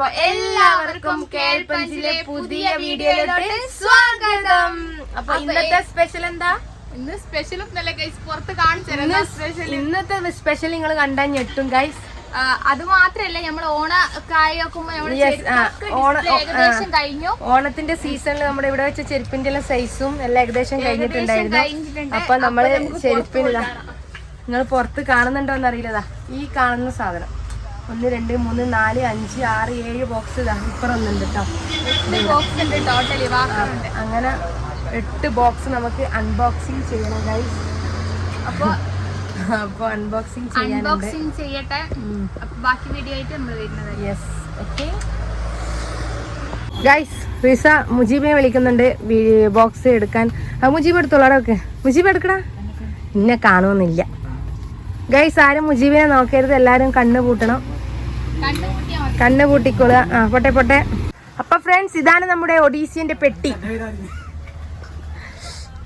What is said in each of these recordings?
അപ്പൊ എല്ലാവർക്കും കേൾപ്പഞ്ചിലെ പുതിയ വീഡിയോയിലോട്ട് സ്വാഗതം. അപ്പൊ ഇന്നത്തെ സ്പെഷ്യൽ എന്താ? ഇന്ന് സ്പെഷ്യൽ നല്ല ഗൈസ് പുറത്ത് കാണിച്ചു സ്പെഷ്യൽ ഇന്നത്തെ സ്പെഷ്യൽ നിങ്ങൾ കണ്ടാൽ ഞെട്ടും ഗൈസ് അത് മാത്രല്ല നമ്മൾ ഓണ ഏകദേശം കഴിഞ്ഞു. ഓണത്തിന്റെ സീസണിൽ നമ്മുടെ ഇവിടെ വെച്ച ചെരുപ്പിന്റെ എല്ലാം സൈസും എല്ലാം ഏകദേശം കഴിഞ്ഞിട്ടുണ്ടായിരുന്നു. കഴിഞ്ഞിട്ടുണ്ട്. അപ്പൊ നമ്മൾ പുറത്ത് നിങ്ങൾ പുറത്ത് കാണുന്നുണ്ടോ എന്നറിയില്ലതാ ഈ കാണുന്ന സാധനം. ഒന്ന് രണ്ട് മൂന്ന് നാല് അഞ്ച് ആറ് ഏഴ് ബോക്സ് ഇപ്പറൊന്നുണ്ട് കേട്ടോ അങ്ങനെ എട്ട് ബോക്സ് നമുക്ക് അൺബോക്സിങ് ചെയ്യണം ഗൈസ് അപ്പൊ അപ്പൊ അൺബോക്സിങ് അൺബോക്സിങ് ചെയ്യട്ടെ. ബാക്കി വീഡിയോ ആയിട്ട് നമ്മൾ വരുന്നത്. യെസ് ഓക്കെ ഗൈസ് റീസ മുജീബിനെ വിളിക്കുന്നുണ്ട്. ബോക്സ് എടുക്കാൻ. ആ മുജീബ് എടുത്തോളാം ഒക്കെ. മുജീബ് എടുക്കടാ. ഇന്നെ കാണുമെന്നില്ല. ഗൈസ് ആരും മുജീബിനെ നോക്കരുത്. എല്ലാവരും കണ്ണ് പൂട്ടണം കണ്ണ് കൂട്ടിക്കൊള്ളുക ആ പൊട്ടെ പൊട്ടെ. അപ്പൊ ഫ്രണ്ട്സ് ഇതാണ് നമ്മുടെ ഒഡീസിന്റെ പെട്ടി.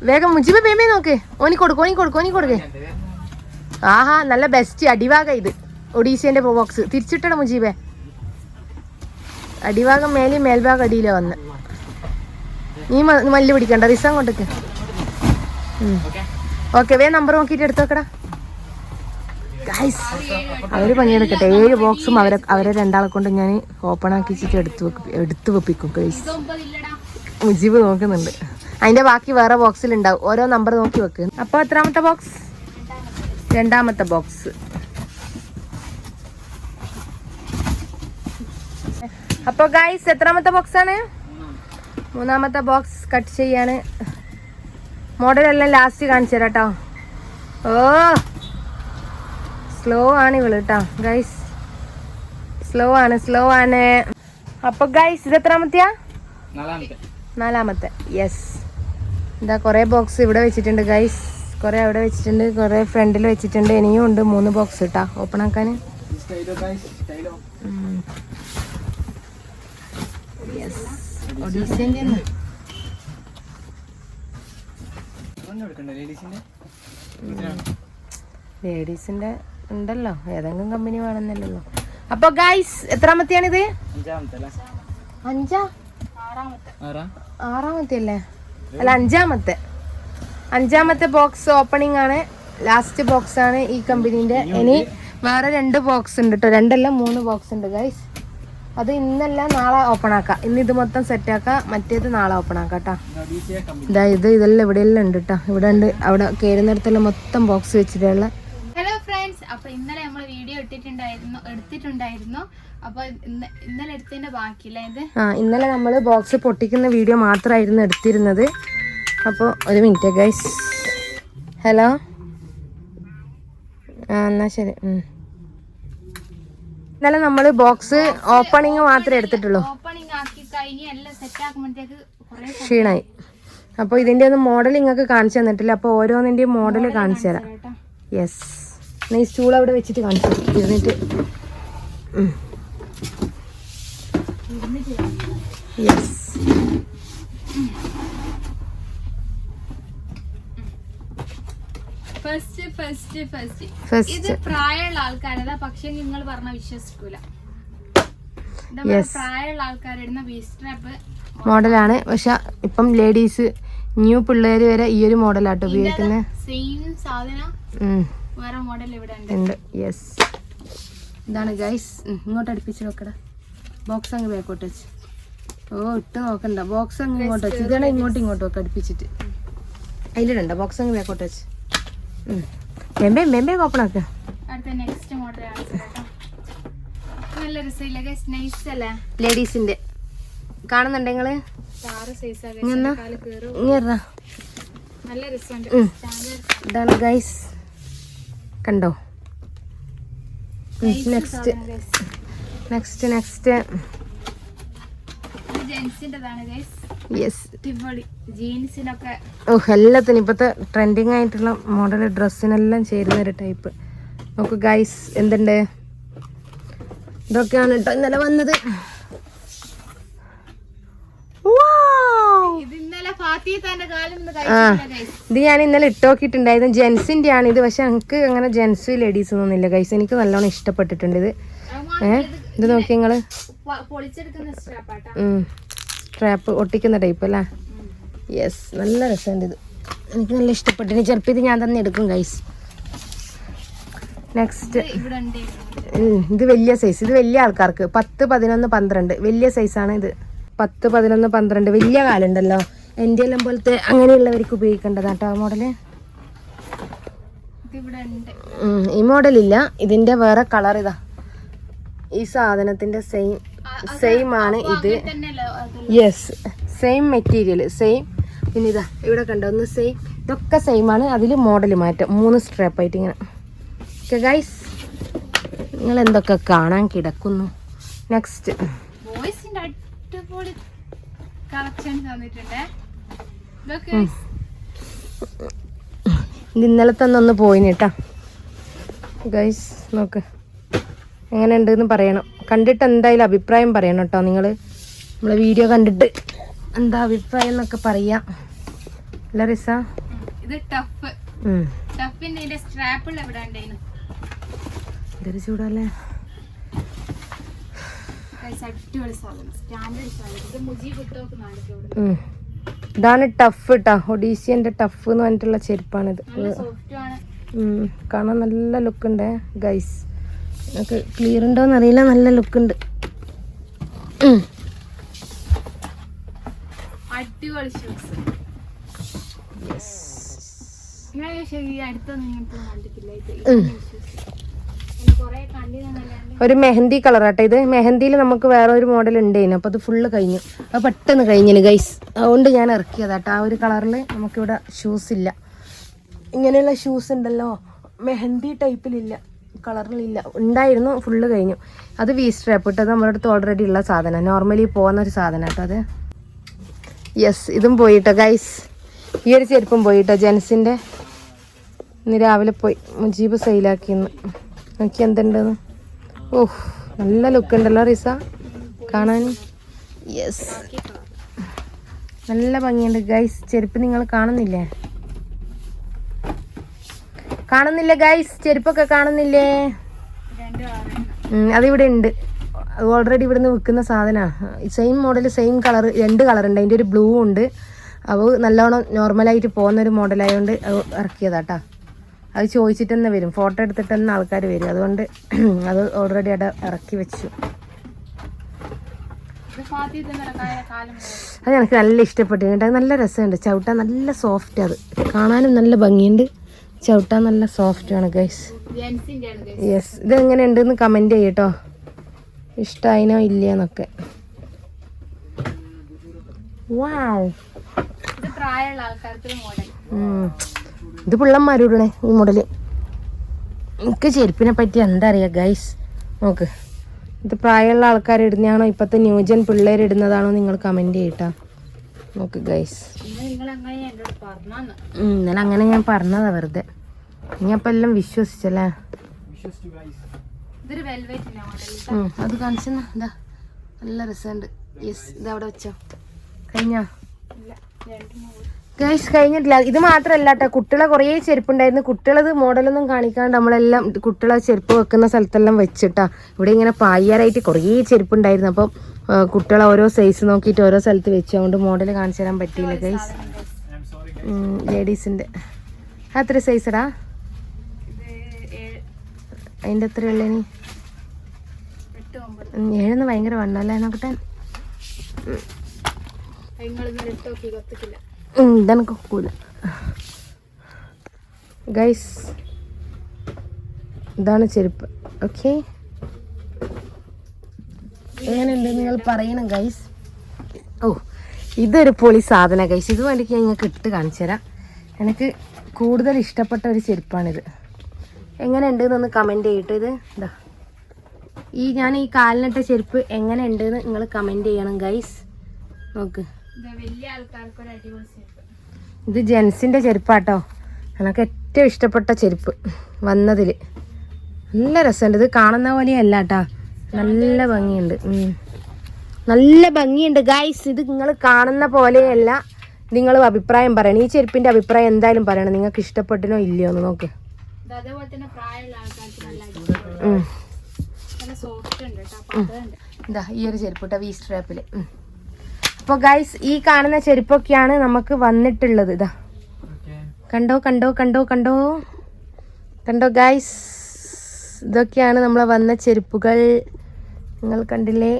വേഗം മുജിബ് പേമേ നോക്ക്. ഓനി കൊടുക്കും ഓനി കൊടുക്കും ഓനി കൊടുക്കേ. ആഹാ നല്ല ബെസ്റ്റ് അടിവാഗ ഇത്. ഒഡീസിന്റെ ബോക്സ് തിരിച്ചിട്ടണം മുജീബെ. അടിഭാഗം മേലെ മേൽഭാഗം അടിയിലോ വന്ന്. നീ മല്ല് പിടിക്കണ്ട റിസം കൊണ്ടൊക്കെ ഓക്കെ വേ നമ്പർ നോക്കിയിട്ട് എടുത്തോക്കടാ ഗൈസ് അവർ പണിയെടുക്കട്ടെ. ഏഴ് ബോക്സും അവരെ അവരെ രണ്ടാളെ കൊണ്ട് ഞാൻ ഓപ്പൺ ആക്കി വെച്ചിട്ട് എടുത്തു വെക്കും എടുത്തു വെപ്പിക്കും ഗൈസ് മുജീബ് നോക്കുന്നുണ്ട്. അതിന്റെ ബാക്കി വേറെ ബോക്സിൽ ഉണ്ടാവും ഓരോ നമ്പർ നോക്കി വെക്ക്. അപ്പൊ എത്രാമത്തെ ബോക്സ് രണ്ടാമത്തെ ബോക്സ് അപ്പൊ ഗൈസ് എത്രാമത്തെ ബോക്സ് ആണ്? മൂന്നാമത്തെ ബോക്സ് കട്ട് ചെയ്യാണ്. മോഡലെല്ലാം ലാസ്റ്റ് കാണിച്ചു തരാം കേട്ടോ ഓ! സ്ലോ ആണ് ഇവൾ കേട്ടോ ഗൈസ് സ്ലോ ആണ് സ്ലോ ആണ്. അപ്പൊ ഗൈസ് ഇത് എത്രാമത്തെയാ? നാലാമത്തെ. യെസ് എന്താ കുറേ ബോക്സ് ഇവിടെ വെച്ചിട്ടുണ്ട് ഗൈസ് കുറേ അവിടെ വെച്ചിട്ടുണ്ട് കുറേ ഫ്രണ്ടിൽ വെച്ചിട്ടുണ്ട്. ഇനിയും ഉണ്ട് മൂന്ന് ബോക്സ് കേട്ടാ ഓപ്പൺ ആക്കാൻ. ഒഡീസിന്റെ ലേഡീസിന്റെ ഉണ്ടല്ലോ. ഏതെങ്കിലും കമ്പനി വേണമെന്നല്ലല്ലോ. അപ്പൊ ഗൈസ് എത്രാമത്തെയാണിത്? അഞ്ചാ? ആറാമത്തെ അല്ലേ അല്ല അഞ്ചാമത്തെ. അഞ്ചാമത്തെ ബോക്സ് ഓപ്പണിംഗ് ആണ്. ലാസ്റ്റ് ബോക്സ് ആണ് ഈ കമ്പനീന്റെ ഇനി വേറെ രണ്ട് ബോക്സ് ഉണ്ട് കേട്ടോ രണ്ടല്ല മൂന്ന് ബോക്സ് ഉണ്ട് ഗൈസ് അത് ഇന്നല്ല നാളെ ഓപ്പൺ ആക്കാം. ഇന്ന് ഇത് മൊത്തം സെറ്റ് ആക്കാം. മറ്റേത് നാളെ ഓപ്പൺ ആക്കാം കേട്ടോ ഇതാ ഇത് ഇതെല്ലാം ഇവിടെയെല്ലാം ഉണ്ട് കേട്ടോ ഇവിടെ ഉണ്ട് അവിടെ കയറുന്നിടത്തെല്ലാം മൊത്തം ബോക്സ് വെച്ചിട്ടുള്ള ഫ്രണ്ട്സ് അപ്പൊ ഇന്നലെ നമ്മൾ വീഡിയോ ഇട്ടിട്ടുണ്ടായിരുന്നു എടുത്തിട്ടുണ്ടായിരുന്നു. അപ്പോൾ ഇന്ന- ഇന്നലെ എടുത്തതിന്റെ ബാക്കിയില്ല ഇത്? ആ ഇന്നലെ നമ്മൾ ബോക്സ് പൊട്ടിക്കുന്ന വീഡിയോ മാത്രമായിരുന്നു എടുത്തിരുന്നത്. അപ്പോൾ ഒരു മിനിറ്റ് ഗൈസ് ഹലോ ആ എന്നാ ശരി. ഇന്നലെ നമ്മൾ ബോക്സ് ഓപ്പണിങ് മാത്രമേ എടുത്തിട്ടുള്ളൂ. ഓപ്പണിംഗ് ആക്കി കഴിഞ്ഞ് എല്ലാം സെറ്റ് ആക്കുമ്പോഴത്തേക്ക് ക്ഷീണായി. അപ്പോൾ ഇതിന്റെ ഒന്നും മോഡൽ നിങ്ങൾക്ക് കാണിച്ചു തന്നിട്ടില്ല. അപ്പോൾ ഓരോന്നിന്റെയും മോഡൽ കാണിച്ചു തരാം. യെസ് നീ സ്റ്റൂൾ അവിടെ വെച്ചിട്ട് കാണിച്ചു. ഇരുന്നിട്ട് യെസ് ഫസ്റ്റ് ഫസ്റ്റ് ഫസ്റ്റ് ഇത് ഫസ്റ്റ് പ്രായമുള്ള ആൾക്കാരതാ പക്ഷെ നിങ്ങൾ പറഞ്ഞ വിശ്വസിക്കൂല. ഇതാ Yes. പ്രായമുള്ള ആൾക്കാരിടുന്ന ബീ സ്ട്രാപ്പ് മോഡലാണ്. പക്ഷെ ഇപ്പം ലേഡീസ് ന്യൂ പിള്ളേര് വരെ ഈ ഒരു മോഡലാട്ടോ ഉപയോഗിക്കുന്നത് സെയിം സാധനം. വേറെ മോഡൽ ഇവിടെ ഉണ്ട്. യെസ് ഇതാണ് ഗൈസ് ഇങ്ങോട്ട് അടുപ്പിച്ച് നോക്കടാ. ബോക്സ് അങ്ങ് ബാക്കോട്ട് വെച്ച്. ഓ ഇട്ട് നോക്കണ്ട. ബോക്സ് അങ്ങ് ഇങ്ങോട്ട് വെച്ച്. ഇതാണ് ഇങ്ങോട്ട് ഇങ്ങോട്ട് ഒക്കെ അടുപ്പിച്ചിട്ട്. അതിലിടണ്ട. ബോക്സ് അങ്ങ് ബാക്കോട്ട് വെച്ച്. മെമ്പേ മെമ്പേ ഓപ്പൺ ആക്ക. അടുത്ത നെക്സ്റ്റ് മോഡൽ നല്ല രസമില്ല ഗൈസ് നൈസ് അല്ലേ? ലേഡീസിന്റെ കാണുന്നുണ്ട് നിങ്ങൾ ഇങ്ങനെ നല്ല രസമുണ്ട്. ഇതാണ് ഗൈസ് കണ്ടോ? നെക്സ്റ്റ് നെക്സ്റ്റ് നെക്സ്റ്റ് ഓഹ് എല്ലാത്തിനും ഇപ്പോഴത്തെ ട്രെൻഡിങ് ആയിട്ടുള്ള മോഡൽ ഡ്രസ്സിനെല്ലാം ചേരുന്ന ഒരു ടൈപ്പ് നോക്കൂ ഗൈസ് എന്തുണ്ട്? ഇതൊക്കെയാണ് കേട്ടോ ഇന്നലെ വന്നത് Wow! ഇത് ഇന്നലെ ഫാത്തി തന്റെ കാലം ഒന്ന് ആ ഇത് ഞാൻ ഇന്നലെ ഇട്ടോക്കിയിട്ടുണ്ടായിരുന്നു. ജെൻസിന്റെ ആണ്. ഇത് പക്ഷെ എനിക്ക് അങ്ങനെ ജെൻസ് ലേഡീസ് ഒന്നുമില്ല ഗൈസ് എനിക്ക് നല്ലോണം ഇഷ്ടപ്പെട്ടിട്ടുണ്ട് ഇത്. ഏഹ് ഇത് നോക്കി നിങ്ങൾ. സ്ട്രാപ്പ് ഒട്ടിക്കുന്ന ടൈപ്പ് അല്ലേ? യെസ് നല്ല രസമുണ്ട് ഇത്. എനിക്ക് നല്ല ഇഷ്ടപ്പെട്ടു. ചിലപ്പോൾ ഇത് ഞാൻ തന്നെ എടുക്കും ഗൈസ് നെക്സ്റ്റ് ഇത് വലിയ സൈസ് ഇത് വലിയ ആൾക്കാർക്ക്. പത്ത് പതിനൊന്ന് പന്ത്രണ്ട്. വലിയ സൈസാണ് ഇത്. പത്ത് പതിനൊന്ന് പന്ത്രണ്ട്. വലിയ കാലുണ്ടല്ലോ. എന്റെ എല്ലാം പോലത്തെ അങ്ങനെയുള്ളവർക്ക് ഉപയോഗിക്കേണ്ടതാട്ടോ ആ മോഡൽ. ഈ മോഡലില്ല. ഇതിന്റെ വേറെ കളർ ഇതാ. ഈ സാധനത്തിന്റെ സെയിം സെയിം ആണ് ഇത്. യെസ് സെയിം മെറ്റീരിയൽ സെയിം പിന്നെ ഇതാ ഇവിടെ കണ്ടോ ഒന്ന് സെയിം ഇതൊക്കെ സെയിം ആണ്. അതിൽ മോഡൽ മാറ്റം. മൂന്ന് സ്ട്രാപ്പ് ആയിട്ട് ഇങ്ങനെ. ഓക്കെ ഗൈസ് നിങ്ങൾ എന്തൊക്കെ കാണാൻ കിടക്കുന്നു? നെക്സ്റ്റ് അടിപൊളി കളക്ഷൻ തന്നിട്ടുണ്ട്. ഇത് ഇന്നലെ തന്നെ ഒന്ന് പോയിന് കേട്ടാ ഗൈസ് നോക്ക്. എങ്ങനെ ഉണ്ടെന്ന് പറയണം. കണ്ടിട്ട് എന്തായാലും അഭിപ്രായം പറയണം കേട്ടോ നിങ്ങൾ നമ്മളെ വീഡിയോ കണ്ടിട്ട് എന്താ അഭിപ്രായം എന്നൊക്കെ പറയാം. അല്ല റിസ? ഇത് ടഫ്. ടഫിന്റെ ഇതിന്റെ സ്ട്രാപ്പുള്ള ഇവിടെ ഉണ്ടായിരുന്നു ഇതൊരു ചൂടല്ലേ? അടിപൊളി സാധനം. സ്റ്റാൻഡേർഡ് സാധനം. ഇത് മുജീബ് ഇട്ട് നോക്കുന്നതാണ് ഇവിടെ. ഉം. ഇതാണ് ടഫ് കേട്ടോ ഒഡീസിയന്റെ ടഫ് എന്ന് പറഞ്ഞിട്ടുള്ള ചെരുപ്പാണിത്. കാണാൻ നല്ല ലുക്ക് ഉണ്ട് ഗൈസ് നമുക്ക് ക്ലിയർ ഉണ്ടോന്ന് അറിയില്ല. നല്ല ലുക്ക് ഉണ്ട് ഉം. അടിപൊളി ഷൂസ് ഞാൻ ശരി അടുത്തൊന്നും ഇങ്ങനത്തെ കണ്ടിട്ടില്ല. ഇത് ഒരു മെഹന്തി കളർ ആട്ടെ ഇത്. മെഹന്തിയിൽ നമുക്ക് വേറെ ഒരു മോഡൽ ഉണ്ടായിരുന്നു അപ്പോൾ അത് ഫുള്ള് കഴിഞ്ഞു. അത് പെട്ടെന്ന് കഴിഞ്ഞിന് ഗൈസ് അതുകൊണ്ട് ഞാൻ ഇറക്കിയതാട്ടോ ആ ഒരു കളറിൽ നമുക്കിവിടെ ഷൂസ് ഇല്ല. ഇങ്ങനെയുള്ള ഷൂസ് ഉണ്ടല്ലോ. മെഹന്തി ടൈപ്പിലില്ല കളറിലില്ല ഉണ്ടായിരുന്നു. ഫുള്ള് കഴിഞ്ഞു. അത് വി സ്ട്രാപ്പ് ഇട്ടത് നമ്മുടെ അടുത്ത് ഓൾറെഡി ഉള്ള സാധനം. നോർമലി പോകുന്ന ഒരു സാധനം കേട്ടോ അത്. യെസ് ഇതും പോയിട്ടോ ഗൈസ് ഈ ഒരു ചെരുപ്പും പോയിട്ടോ ജെൻസിന്റെ ഇന്ന് രാവിലെ പോയി. മുജീബ് സെയിലാക്കിന്ന് നോക്കി എന്തുണ്ടെന്ന് ഓഹ് നല്ല ലുക്ക് ഉണ്ടല്ലോ റിസ. കാണാൻ. യെസ് നല്ല ഭംഗിയുണ്ട്. ഗൈസ് ചെരുപ്പ് നിങ്ങൾ കാണുന്നില്ലേ? കാണുന്നില്ല ഗൈസ് ചെരുപ്പൊക്കെ കാണുന്നില്ലേ? അതിവിടെ ഉണ്ട്. ഓൾറെഡി ഇവിടുന്ന് വിൽക്കുന്ന സാധനമാണ് സെയിം മോഡൽ സെയിം കളർ രണ്ട് കളർ ഉണ്ട്. അതിന്റെ ഒരു ബ്ലൂ ഉണ്ട്. അപ്പോൾ നല്ലോണം നോർമലായിട്ട് പോകുന്ന ഒരു മോഡലായതുകൊണ്ട് ഇറക്കിയതാട്ടാ അത് ചോദിച്ചിട്ട് തന്നെ വരും. ഫോട്ടോ എടുത്തിട്ട് തന്നെ ആൾക്കാർ വരും. അതുകൊണ്ട് അത് ഓൾറെഡി അവിടെ ഇറക്കി വെച്ചു. അത് എനിക്ക് നല്ല ഇഷ്ടപ്പെട്ടു. കേട്ടോ നല്ല രസമുണ്ട്. ചവിട്ടാൻ നല്ല സോഫ്റ്റ് അത്. കാണാനും നല്ല ഭംഗിയുണ്ട്. ചവിട്ടാൻ നല്ല സോഫ്റ്റ് ആണ് ഗൈസ് യെസ് ഇത് എങ്ങനെ ഉണ്ടെന്ന് കമന്റ് ചെയ്യട്ടോ. ഇഷ്ടമായിനോ ഇല്ലയെന്നൊക്കെ. വാവ് പ്രായമുള്ള ആൾക്കാർക്ക്. ഇത് പിള്ളന്മാരൂടണേ ഈ മോഡൽ എനിക്ക് ചെരുപ്പിനെ പറ്റി എന്താ അറിയാ ഗൈസ് നോക്ക്. ഇത് പ്രായമുള്ള ആൾക്കാർ ഇടുന്നതാണോ ഇപ്പോഴത്തെ ന്യൂജൻ പിള്ളേർ ഇടുന്നതാണോ നിങ്ങൾ കമന്റ് ചെയ്യട്ടാ. നോക്ക് ഗൈസ് ഇന്നലെ അങ്ങനെ ഞാൻ പറഞ്ഞതാ വെറുതെ. അപ്പം എല്ലാം വിശ്വസിച്ചല്ലേ? അത് കാണിച്ചെന്നാ എന്താ നല്ല രസമുണ്ട്. യെസ് ഇത് അവിടെ വെച്ചോ. കഴിഞ്ഞോ? ഗൈസ് കഴിഞ്ഞിട്ടില്ല. ഇത് മാത്രമല്ല കേട്ടോ കുട്ടികളെ കുറേ ചെരുപ്പുണ്ടായിരുന്നു. കുട്ടികളത് മോഡലൊന്നും കാണിക്കാണ്ട് നമ്മളെല്ലാം കുട്ടികളെ ചെരുപ്പ് വെക്കുന്ന സ്ഥലത്തെല്ലാം വെച്ചിട്ടാ. ഇവിടെ ഇങ്ങനെ പായ്യാറായിട്ട് കുറേ ചെരുപ്പുണ്ടായിരുന്നു. അപ്പം കുട്ടികളെ ഓരോ സൈസ് നോക്കിയിട്ട് ഓരോ സ്ഥലത്ത് വെച്ചു അതുകൊണ്ട് മോഡൽ കാണിച്ചു തരാൻ പറ്റിയില്ല ഗൈസ് ലേഡീസിന്റെ അത്ര സൈസടാ അതിന്റെ എത്ര ഉള്ളേനി എട്ട് ഒമ്പത് ഉം, ഏഴെന്ന് ഭയങ്കര വണ്ണല്ലേ നോക്കട്ടെ. നിങ്ങൾ ഇന്നലെ ഇട്ട് ഇതെനിക്ക് ഒക്കൂല ഗൈസ് ഇതാണ് ചെരുപ്പ്. ഓക്കെ എങ്ങനെയുണ്ട് നിങ്ങൾ പറയണം ഗൈസ് ഓ ഇതൊരു പൊളി സാധന ഗൈസ് ഇത് വേണ്ടി ഞാൻ നിങ്ങൾക്ക് ഇട്ട് കാണിച്ചു തരാം. എനിക്ക് കൂടുതൽ ഇഷ്ടപ്പെട്ട ഒരു ചെരുപ്പാണിത്. എങ്ങനെയുണ്ട് എന്നൊന്ന് കമന്റ് ചെയ്തിട്ട് ഇത്. ഇതാ ഈ ഞാൻ ഈ കാലിനിട്ട ചെരുപ്പ് എങ്ങനെയുണ്ട് എന്ന് നിങ്ങൾ കമന്റ് ചെയ്യണം ഗൈസ് നോക്ക്. ഇത് ജെൻസിന്റെ ചെരുപ്പാട്ടോ. എനിക്ക് ഏറ്റവും ഇഷ്ടപ്പെട്ട ചെരുപ്പ് വന്നതിൽ നല്ല രസമുണ്ട്. ഇത് കാണുന്ന പോലെയല്ല കേട്ടാ. നല്ല ഭംഗിയുണ്ട്. നല്ല ഭംഗിയുണ്ട്. ഗൈസ് ഇത് നിങ്ങൾ കാണുന്ന പോലെയല്ല. നിങ്ങൾ അഭിപ്രായം പറയണം. ഈ ചെരുപ്പിന്റെ അഭിപ്രായം എന്തായാലും പറയണം. നിങ്ങൾക്ക് ഇഷ്ടപ്പെട്ടിനോ ഇല്ലയോ എന്ന് നോക്ക്. ഇതാ ഈ ഒരു ചെരുപ്പ് കേട്ടോ വി സ്ട്രാപ്പിൽ അപ്പോൾ ഗൈസ് ഈ കാണുന്ന ചെരുപ്പൊക്കെയാണ് നമുക്ക് വന്നിട്ടുള്ളത്. ഇതാ. കണ്ടോ കണ്ടോ കണ്ടോ കണ്ടോ? കണ്ടോ ഗൈസ് ഇതൊക്കെയാണ് നമ്മൾ വന്ന ചെരുപ്പുകൾ. നിങ്ങൾ കണ്ടില്ലേ?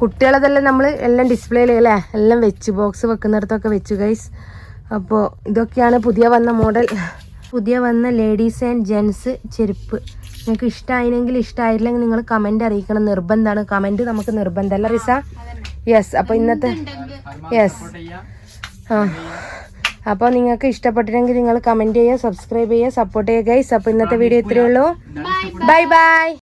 കുട്ടികളതെല്ലാം നമ്മൾ എല്ലാം ഡിസ്പ്ലേയിൽ അല്ലേ? എല്ലാം വെച്ച് ബോക്സ് വെക്കുന്നിടത്തൊക്കെ വെച്ചു ഗൈസ് അപ്പോൾ ഇതൊക്കെയാണ് പുതിയ വന്ന മോഡൽ പുതിയ വന്ന ലേഡീസ് ആൻഡ് ജെൻസ് ചെരുപ്പ്. നിങ്ങൾക്ക് ഇഷ്ടമായില്ലെങ്കിൽ ഇഷ്ടമായില്ലെങ്കിൽ നിങ്ങൾ കമന്റ് അറിയിക്കണം. നിർബന്ധമാണ് കമന്റ് നമുക്ക് നിർബന്ധമല്ല റിസ. യെസ് അപ്പോൾ ഇന്നത്തെ യെസ് ആ. അപ്പോൾ നിങ്ങൾക്ക് ഇഷ്ടപ്പെട്ടില്ലെങ്കിൽ നിങ്ങൾ കമന്റ് ചെയ്യുക സബ്സ്ക്രൈബ് ചെയ്യുക സപ്പോർട്ട് ചെയ്യുക ഗൈസ് അപ്പോൾ ഇന്നത്തെ വീഡിയോ ഇത്രയേ ഉള്ളൂ. Bye bye